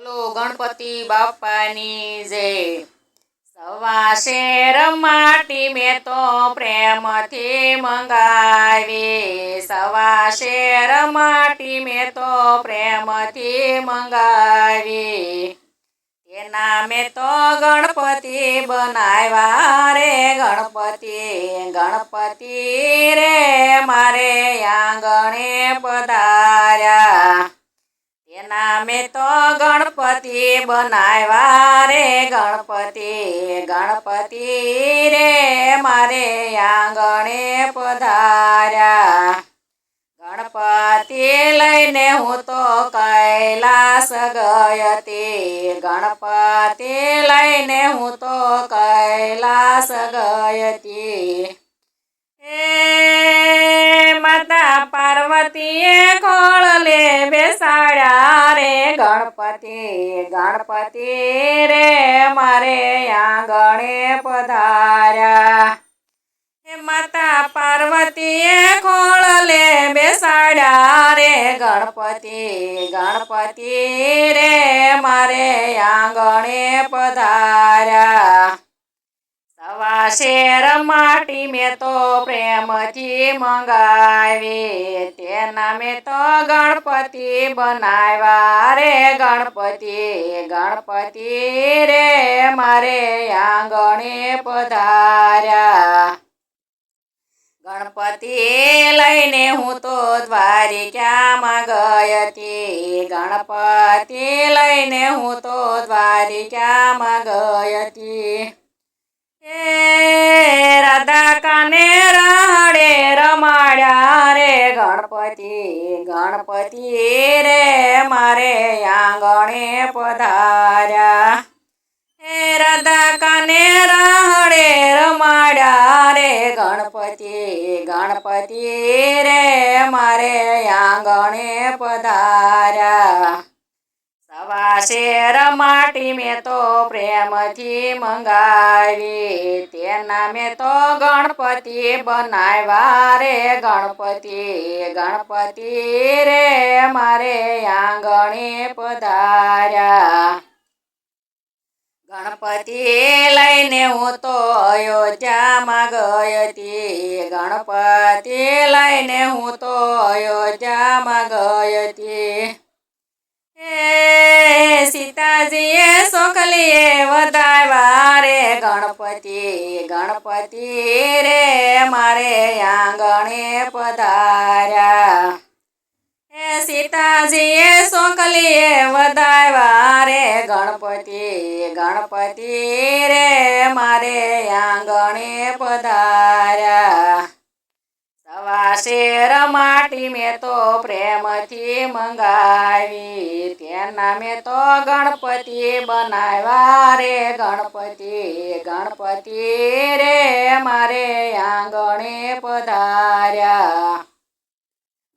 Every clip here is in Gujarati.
બોલો ગણપતિ બાપાની જય. સવા શેર માટી મેં તો પ્રેમથી મંગાવી. સવા શેર માટી મેં તો પ્રેમથી મંગાવી. એના મેં તો ગણપતિ બનાવ્યા રે. ગણપતિ ગણપતિ રે, મારે આંગણે પધાર્યા. એના મેં તો ગણપતિ બનાવ્યા રે, ગણપતિ ગણપતિ રે, મારે આંગણે પધાર્યા. ગણપતિ લઈને હું તો કૈલાસ ગયતી. ગણપતિ લઈને હું તો કૈલાસ ગયતી. હે માતા પાર્વતીએ ખોળલે રે ગણપતિ ગણપતિ રે મારે આંગણે પધાર્યા. માતા પાર્વતીએ ખોળલે બેસાડ્યા રે. ગણપતિ ગણપતિ રે મારે આંગણે પધાર્યા. સવા શેર માટી મેં તો પ્રેમથી મંગાવી. તેના મેં તો ગણપતિ બનાવ્યા રે. ગણપતિ ગણપતિ રે મારે આંગણે પધાર્યા. ગણપતિ લઈને હું તો દ્વારિકામાં ગયતી ગણપતિ લઈને હું તો દ્વારિકામાં હે રાધા કાને રાડે રમાડ્યા રે ગણપતિ ગણપતિ રે મારે આંગણે પધાર્યા. હે રાધા કાને રાડે રમાડ્યા રે ગણપતિ ગણપતિ રે મારે આંગણે પધાર્યા. સવા શેર માટી મેં તો પ્રેમથી મંગાવી. તેના મેં તો ગણપતિ બનાવ્યા રે. ગણપતિ ગણપતિ રે મારે આંગણે પધાર્યા. ગણપતિ લઈને હું તો અયોધ્યામાં ગયતી ગણપતિ લઈને હું તો અયોધ્યામાં ગયતી સીતાજીએ સોકલીએ વધાવ્યા રે, ગણપતિ ગણપતિ રે, મારે આંગણે પધાર્યા. હે સીતાજીએ સોકલીએ વધાવ્યા રે, ગણપતિ ગણપતિ રે, મારે આંગણે પધાર્યા. સવા શેર માટી મેં તો પ્રેમથી મંગાવી. તેના મેં તો ગણપતિ બનાવ્યા રે. ગણપતિ ગણપતિ રે મારે આંગણે પધાર્યા.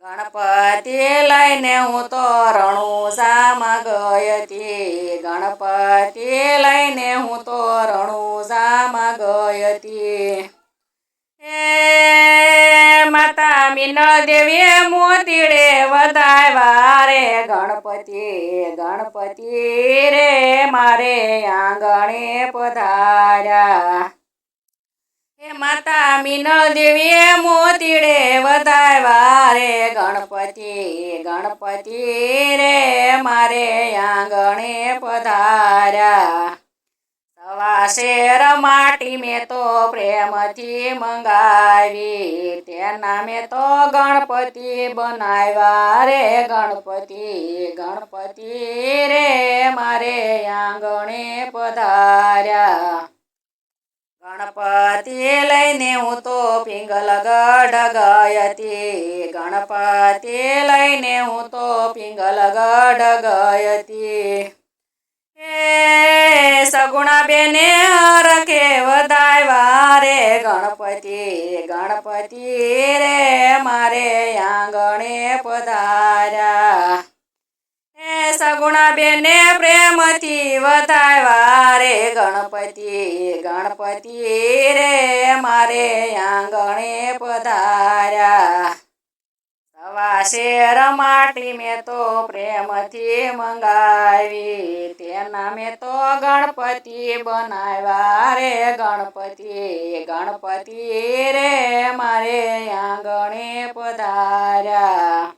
ગણપતિ લઈને હું તો રણુ સામ ગયતી. ગણપતિ લઈને હું તો રણુસામાં મીનળ દેવીએ મોતીડે વધાવ્યા રે, ગણપતિ ગણપતિ રે, મારે આંગણે પધાર્યા. હે માતા મીનળ દેવીએ મોતીડે વધાવ્યા રે, ગણપતિ ગણપતિ રે, મારે આંગણે પધાર્યા. સવા શેર માટી મેં તો પ્રેમથી મંગાવી. તેના મેં તો ગણપતિ બનાવ્યા રે. ગણપતિ ગણપતિ રે મારે આંગણે પધાર્યા. ગણપતિ લઈને હું તો પિંગલ હતી ગણપતિ લઈને હું તો પિંગલ ગઈ હતી હે સગુણા બેને હરખે વધાવ્યા રે, ગણપતિ ગણપતિ રે, મારે આંગણે પધાર્યા. હે સગુણા બેને પ્રેમથી વધાય વારે ગણપતિ ગણપતિ રે, મારે આંગણે પધાર્યા. સવા શેર માટી મેં તો પ્રેમથી મંગાવી. તેના મેં તો ગણપતિ બનાવ્યા રે. ગણપતિ ગણપતિ રે મારે આંગણે પધાર્યા.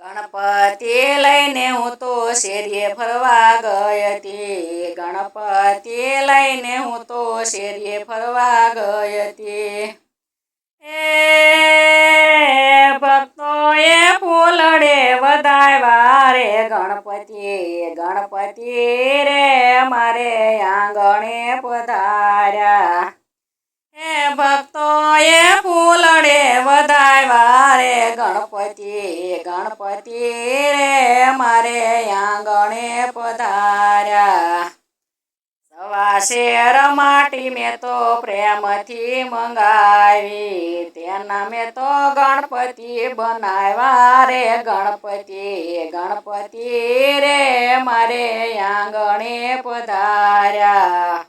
ગણપતિ લઈને હું તો શેરીએ ફરવા ગઈ હતી. ગણપતિ લઈને હું તો શેરીએ ફરવા ગઈ હતી. ભક્તોએ ફૂલડે વધાય વારે ગણપતિ ગણપતિ રે મારે આંગણે પધાર્યા. હે ભક્તોએ ફૂલડે વધાય વારે ગણપતિ ગણપતિ રે મારે આંગણે પધાર્યા. સવા શેર માટી મેં તો પ્રેમથી મંગાવી, તેના મેં તો ગણપતિ બનાવ્યા રે. ગણપતિ ગણપતિ રે, મારે આંગણે પધાર્યા.